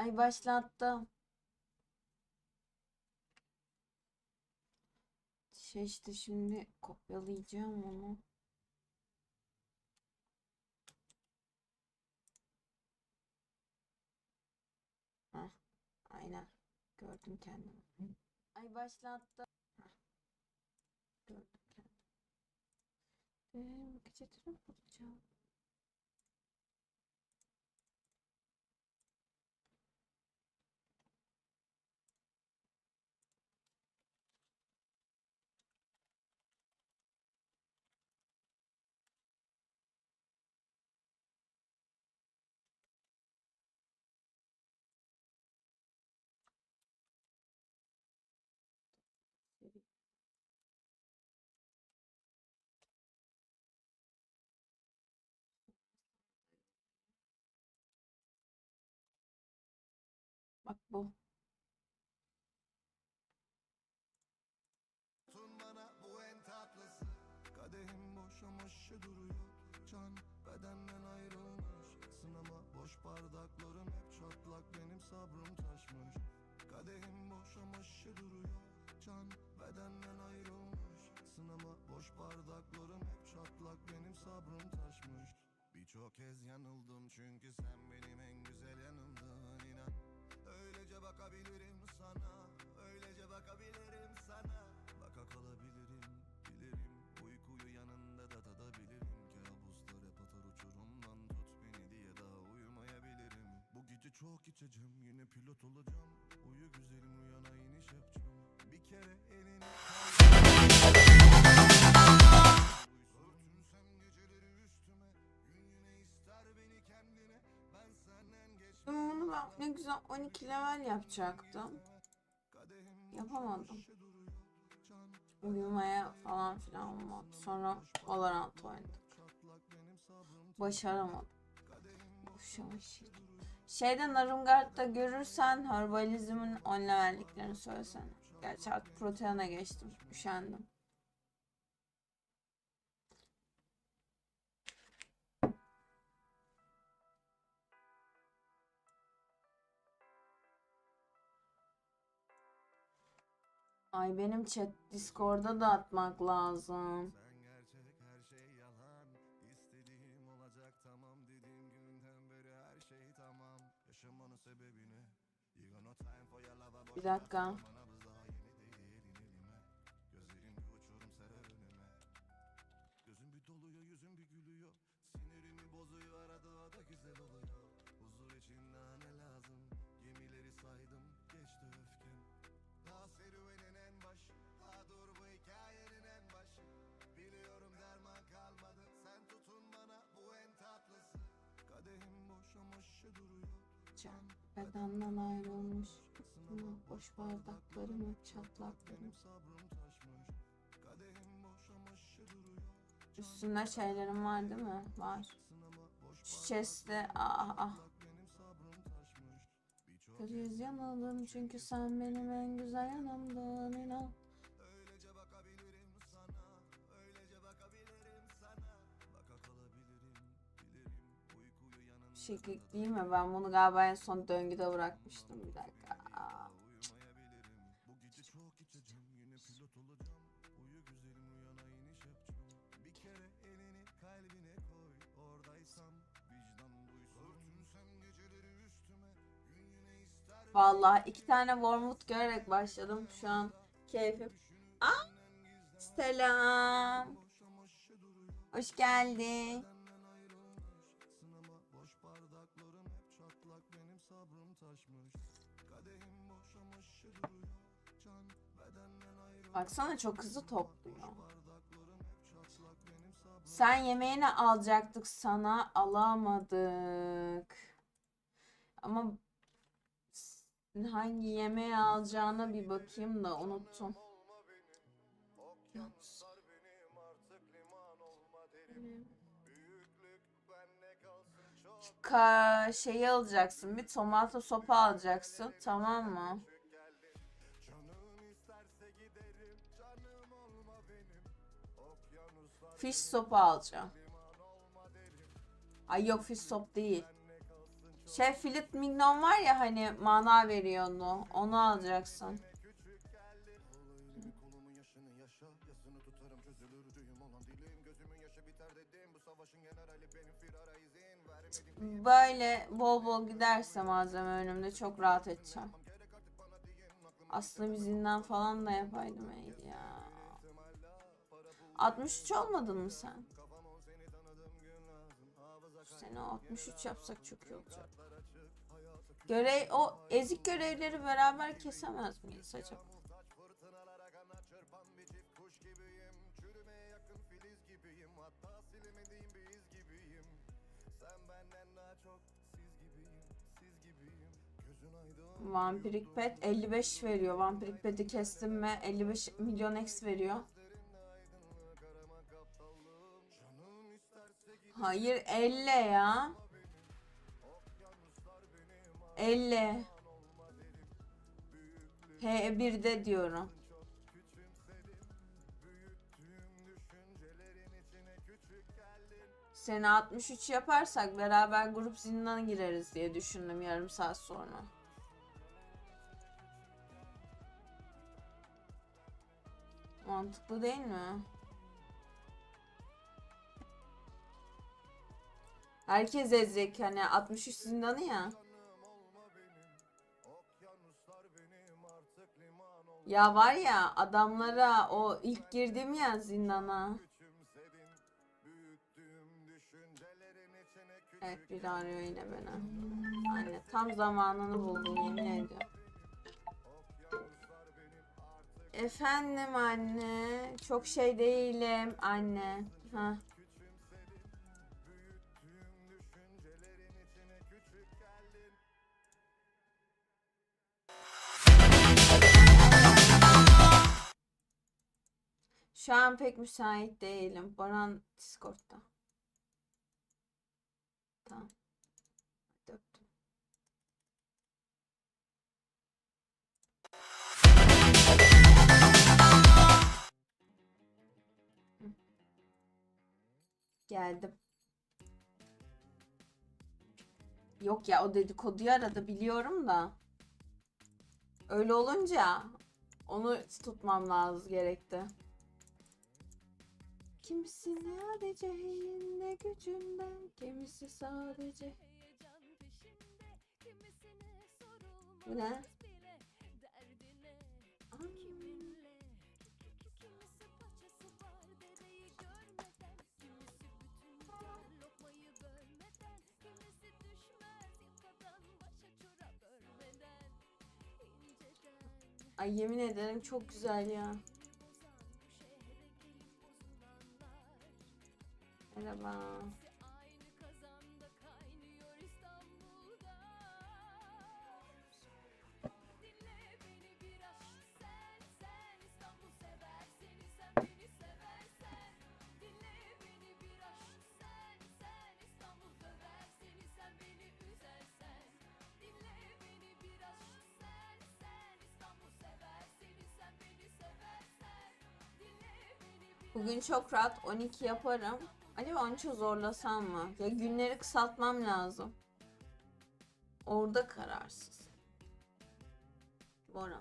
Ay başlattım. Şey işte şimdi kopyalayacağım onu. Heh, aynen. Gördüm kendimi. Ay başlattım. Heh, gördüm kendimi. Ee, gece bulacağım. Bak bu. Tun bana bu en tatlısı. Kadehim boşamış duruyor. Can bedenden ayrılmış. Sınama boş bardaklarım hep çatlak. Benim sabrım taşmış. Kadehim boşamış duruyor. Can bedenden ayrılmış. Sınama boş bardaklarım hep çatlak. Benim sabrım taşmış. Birçok kez yanıldım çünkü sen benim en güzel yanımdın Öylece bakabilirim sana Öylece bakabilirim sana. Baka kalabilirim bilirim. Uykuyu yanında da tadabilirim. Kabuslar hep atar uçurumdan. Tut beni diye daha uyumayabilirim. Bu gece çok içeceğim yine pilot olacağım. Uyu güzelim uyana iniş yapacağım. Bir kere elini Ben ne güzel 12 level yapacaktım. Yapamadım. Uyumaya falan filan olmadı. Sonra Valorant oynadık. Başaramadım. Boşamış. Şeyde Narumgard'da görürsen Herbalizm'in 10 levelliklerini söylesene. Gerçi artık Protean'a geçtim. Üşendim. Daha yeni değil inelime Gözlerin bir uçurum serer önüme Gözüm bir doluyor yüzüm bir gülüyor Sinirimi bozuyor arada da güzel oluyor Can bedenden ayrılmış. Ama boş bardaklarım hep çatlak benim. Sabrım taşmış Kadehim boşamış duruyor Üstünde şeylerim var değil mi? Var. Şu chest'te ah ah. Kırıyoruz yanıldım çünkü sen benim en güzel yanımdın inan. Şekil değil mi? Ben bunu galiba en son döngüde bırakmıştım bir dakika. Aa. Vallahi iki tane Wormwood görerek başladım şu an keyfim. Aa, selam. Hoş geldin. Baksana çok hızlı topluyor. Sen yemeğini alacaktık sana alamadık. Ama hangi yemeği alacağına bir bakayım da unuttum. Ka şeyi alacaksın. Bir tomato sopa alacaksın. Tamam mı? Fish sopa alacağım. Ay yok fish sop değil. Şey Philip Mignon var ya hani mana veriyor onu. Onu alacaksın. Böyle bol bol giderse malzeme önümde çok rahat edeceğim. Aslında bir zindan falan da yapaydım iyiydi ya. 63 olmadın mı sen? Sene 63 yapsak çok iyi olacak. Görev, o ezik görevleri beraber kesemez miyiz acaba? Vampirik pet 55 veriyor. Vampirik pet'i kestim mi 55 milyon X veriyor. Hayır 50 ya. 50. H1'de diyorum. Seni 63 yaparsak beraber grup zindana gireriz diye düşündüm yarım saat sonra. Mantıklı değil mi? Herkes ezecek hani 63 zindanı ya. Ya var ya adamlara o ilk girdim ya zindana. Evet bir arıyor yine beni. Anne tam zamanını buldum yemin ediyorum. Efendim anne. Çok şey değilim anne. Ha. Şu an pek müsait değilim. Baran Discord'da. Tamam. Geldim. Yok ya o dedikoduyu arada biliyorum da. Öyle olunca onu tutmam lazım gerekti. Kimisi sadece elinde gücünde, kimisi sadece... Bu ne? Ay yemin ederim çok güzel ya. Merhaba. Bugün çok rahat 12 yaparım. Acaba 13'ü zorlasam mı? Ya günleri kısaltmam lazım. Orada kararsız. Bora.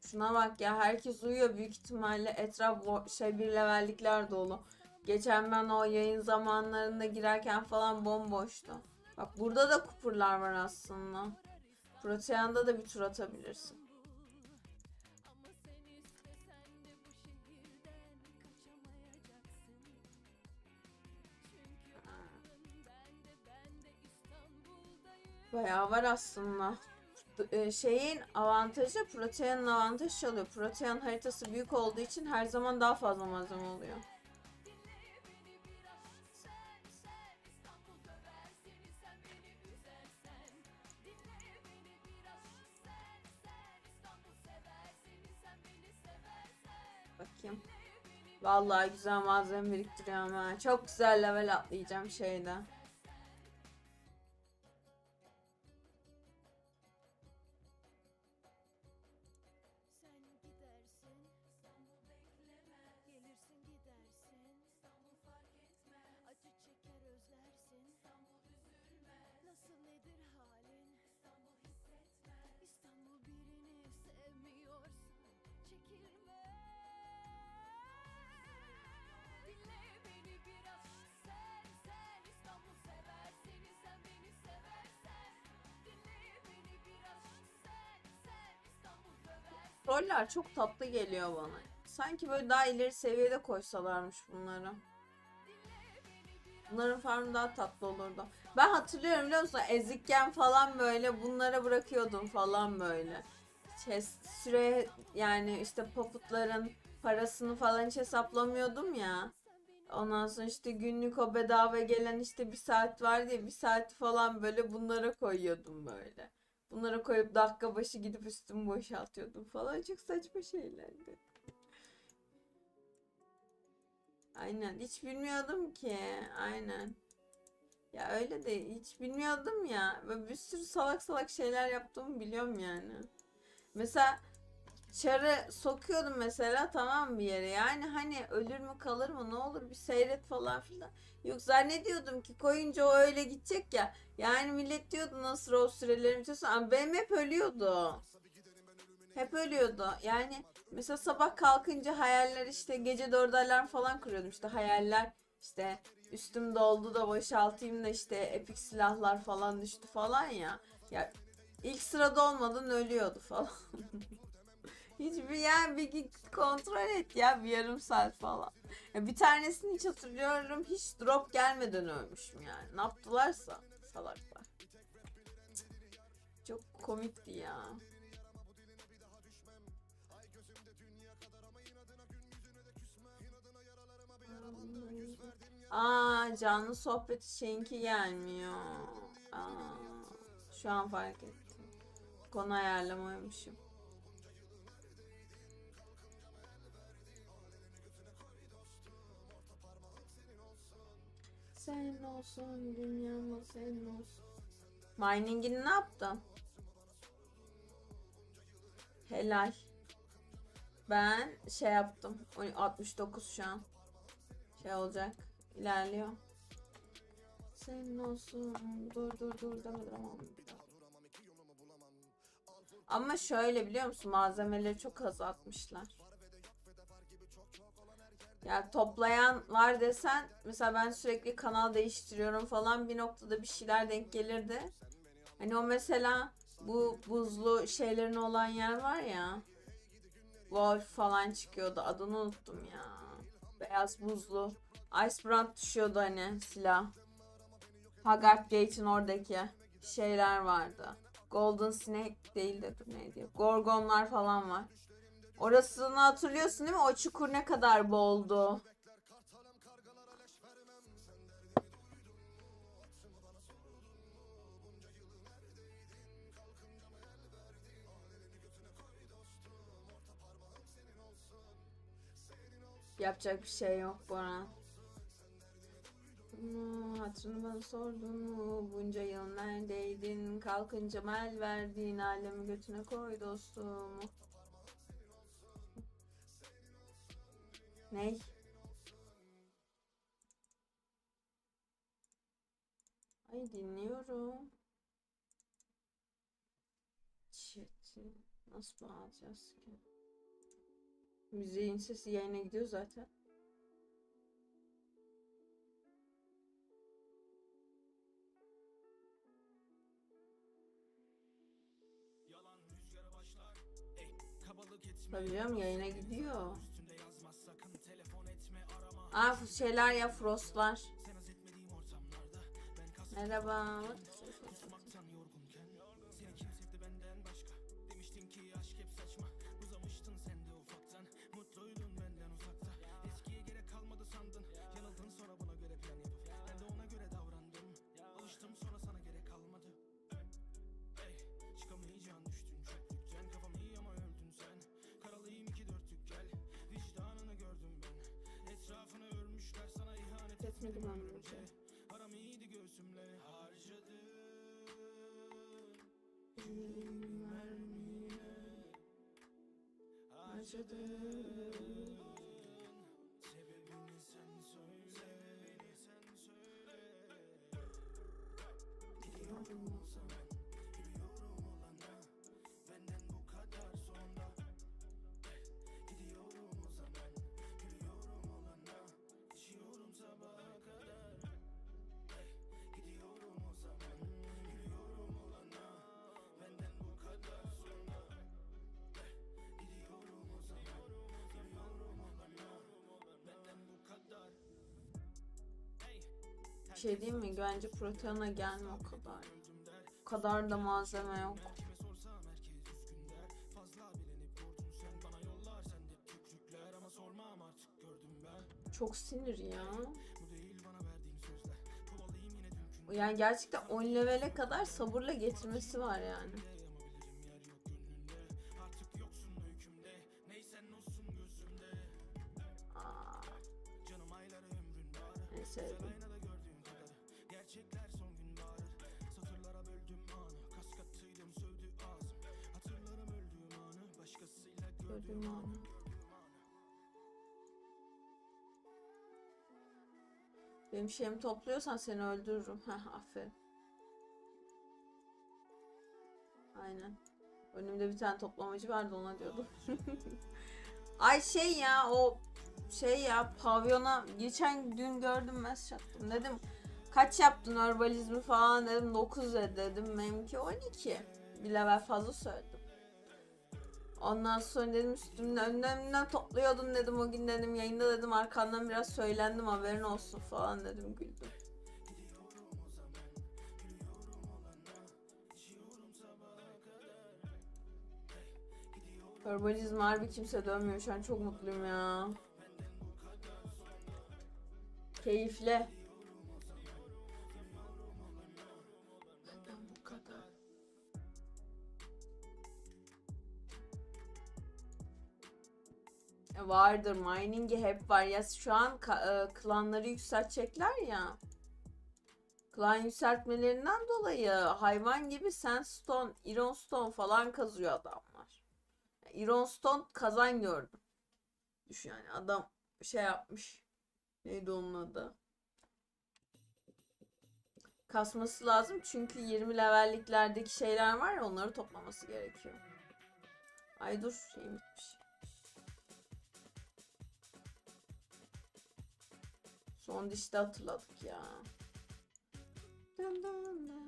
Şuna bak ya herkes uyuyor büyük ihtimalle etraf şey bir levellikler dolu. Geçen ben o yayın zamanlarında girerken falan bomboştu. Bak burada da kupurlar var aslında. Protean'da da bir tur atabilirsin. Bayağı var aslında. E, Şeyin avantajı Protean'ın avantajı çalıyor. Protean haritası büyük olduğu için her zaman daha fazla malzeme oluyor. Bakayım. Vallahi güzel malzeme biriktiriyorum ha. Çok güzel level atlayacağım şeyde. Roller çok tatlı geliyor bana. Sanki böyle daha ileri seviyede koysalarmış bunları. Bunların farmı daha tatlı olurdu. Ben hatırlıyorum biliyor musun? Ezikken falan böyle bunlara bırakıyordum falan böyle. Chest süre yani işte poputların parasını falan hiç hesaplamıyordum ya. Ondan sonra işte günlük o bedava gelen işte bir saat var diye bir saat falan böyle bunlara koyuyordum böyle. Bunlara koyup dakika başı gidip üstümü boşaltıyordum falan. Çok saçma şeylerdi. Aynen. Hiç bilmiyordum ki. Aynen. Ya öyle de hiç bilmiyordum ya. Ve bir sürü salak salak şeyler yaptığımı biliyorum yani. Mesela çarı sokuyordum mesela tamam bir yere. Yani hani ölür mü kalır mı ne olur bir seyret falan filan. Yok zannediyordum ki koyunca o öyle gidecek ya. Yani millet diyordu nasıl o sürelerimi bitiyorsun. Ama benim hep ölüyordu. Hep ölüyordu. Yani mesela sabah kalkınca hayaller işte gece 4 alarm falan kuruyordum işte hayaller işte üstüm doldu da boşaltayım da işte epik silahlar falan düştü falan ya. Ya ilk sırada olmadan ölüyordu falan. Hiçbir yani bir git kontrol et ya bir yarım saat falan. Ya bir tanesini hiç hatırlıyorum hiç drop gelmeden ölmüşüm yani. Ne yaptılarsa salaklar. Çok komikti ya. Aa canlı sohbeti şeyinki gelmiyor. Aa, şu an fark ettim. Konu ayarlamaymışım. Senin olsun dünyamı senin olsun. Mining'ini ne yaptın? Helal. Ben şey yaptım. on- 69 şu an. Şey olacak. İlerliyor. Senin olsun. Dur dur dur demedim. Ama şöyle biliyor musun? Malzemeleri çok azaltmışlar. Ya toplayan var desen mesela ben sürekli kanal değiştiriyorum falan bir noktada bir şeyler denk gelirdi. Hani o mesela bu buzlu şeylerin olan yer var ya. Wolf falan çıkıyordu. Adını unuttum ya. Beyaz buzlu. Icebrand düşüyordu hani silah. Haggard Gate'in oradaki şeyler vardı. Golden Snake değil de dur neydi? Gorgonlar falan var. Orasını hatırlıyorsun değil mi? O çukur ne kadar boldu. Yapacak bir şey yok Bora. Hmm, Hatırını bana sordun mu? Bunca yıl neredeydin? Kalkınca mel verdiğin alemi götüne koy dostum. Ney? Ay dinliyorum. Chat'i nasıl bağlayacağız ki? Müziğin sesi yayına gidiyor zaten. Tabii canım yayına gidiyor. Aa şeyler ya frostlar. Merhaba. etmedim ömrümü. Param iyiydi göğsümle harcadım. Mermiye harcadım. Sebebini sen söyle. Sebebini sen söyle. Gidiyorum o zaman. Şey diyeyim mi? Bence proteina gelme o kadar. O kadar da malzeme yok. Çok sinir ya. Yani gerçekten 10 levele kadar sabırla getirmesi var yani. Benim şeyimi topluyorsan seni öldürürüm. Heh aferin. Aynen. Önümde bir tane toplamacı vardı ona diyordum. Ay şey ya o şey ya pavyona geçen dün gördüm mesaj attım. Dedim kaç yaptın herbalizmi falan dedim 9 dedi dedim benimki 12. Bir level fazla söyledim. Ondan sonra dedim üstümden önlemden topluyordun dedim o gün dedim yayında dedim arkandan biraz söylendim haberin olsun falan dedim güldüm. Herbalizm harbi kimse dönmüyor şu an çok mutluyum ya. Keyifli. Vardır mining'i hep var ya şu an e, klanları yükseltecekler ya. Klan yükseltmelerinden dolayı hayvan gibi sandstone, ironstone falan kazıyor adamlar. Ironstone kazan gördüm. Düşün yani adam şey yapmış. Neydi onun adı? Kasması lazım çünkü 20 levelliklerdeki şeyler var ya onları toplaması gerekiyor. Ay dur şeyim bitmiş. Son dişte hatırladık ya. Dın dın dın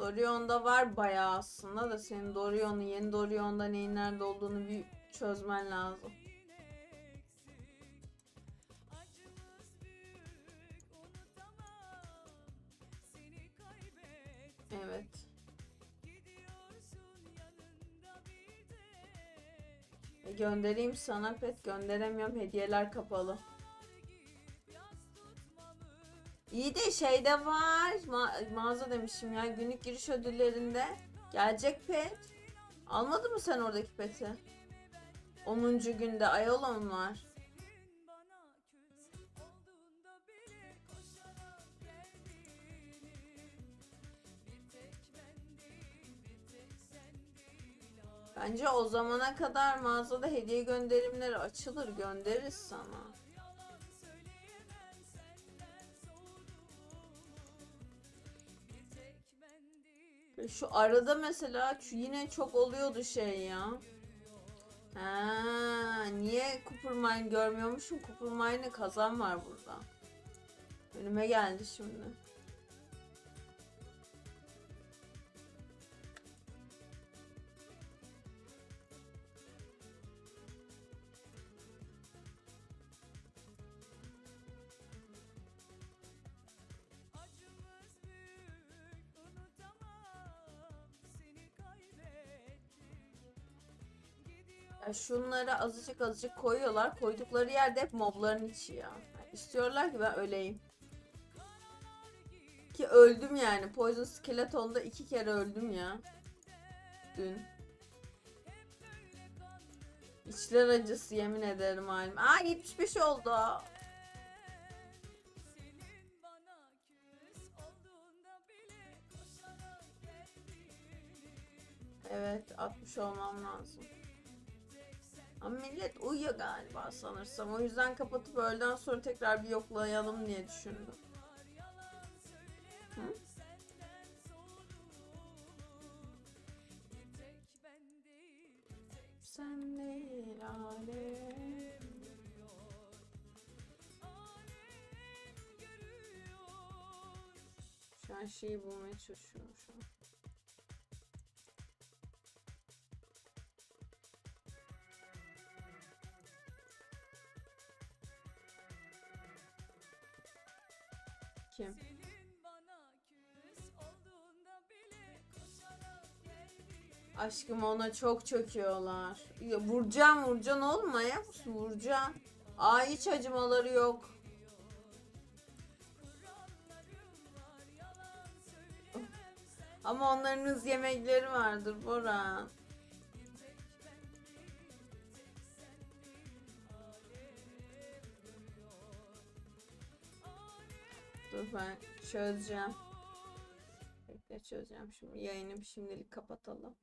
Dorion'da var bayağı aslında da senin Dorion'u yeni Dorion'da neyin nerede olduğunu bir çözmen lazım. Evet. E, göndereyim sana pet gönderemiyorum hediyeler kapalı. İyi de şeyde var. Ma mağaza demişim ya. Günlük giriş ödüllerinde. Gelecek pet. Almadın mı sen oradaki peti? 10. günde ayol onlar. Bence o zamana kadar mağazada hediye gönderimleri açılır göndeririz sana. Şu arada mesela şu yine çok oluyordu şey ya. Ha, niye Cooper Mine görmüyormuşum? Cooper Mine'ı kazan var burada. Önüme geldi şimdi. Şunları azıcık azıcık koyuyorlar. Koydukları yerde hep mobların içi ya. İstiyorlar ki ben öleyim. Ki öldüm yani. Poison Skeleton'da iki kere öldüm ya. Dün. İçler acısı yemin ederim halim. Aa 75 oldu. Evet 60 olmam lazım. Ama millet uyuyor galiba sanırsam. O yüzden kapatıp öğleden sonra tekrar bir yoklayalım diye düşündüm. Hı? Sen değil alem. Şu an şeyi bulmaya çalışıyorum şu an. Geldiğim Aşkım ona çok çöküyorlar. Ya vuracağım vuracaksın oğlum manyak mısın? Vuracaksın. Aa hiç acımaları yok. Ama onların hız yemekleri vardır Bora. Ben çözeceğim. Bekle çözeceğim şimdi. Yayını bir şimdilik kapatalım.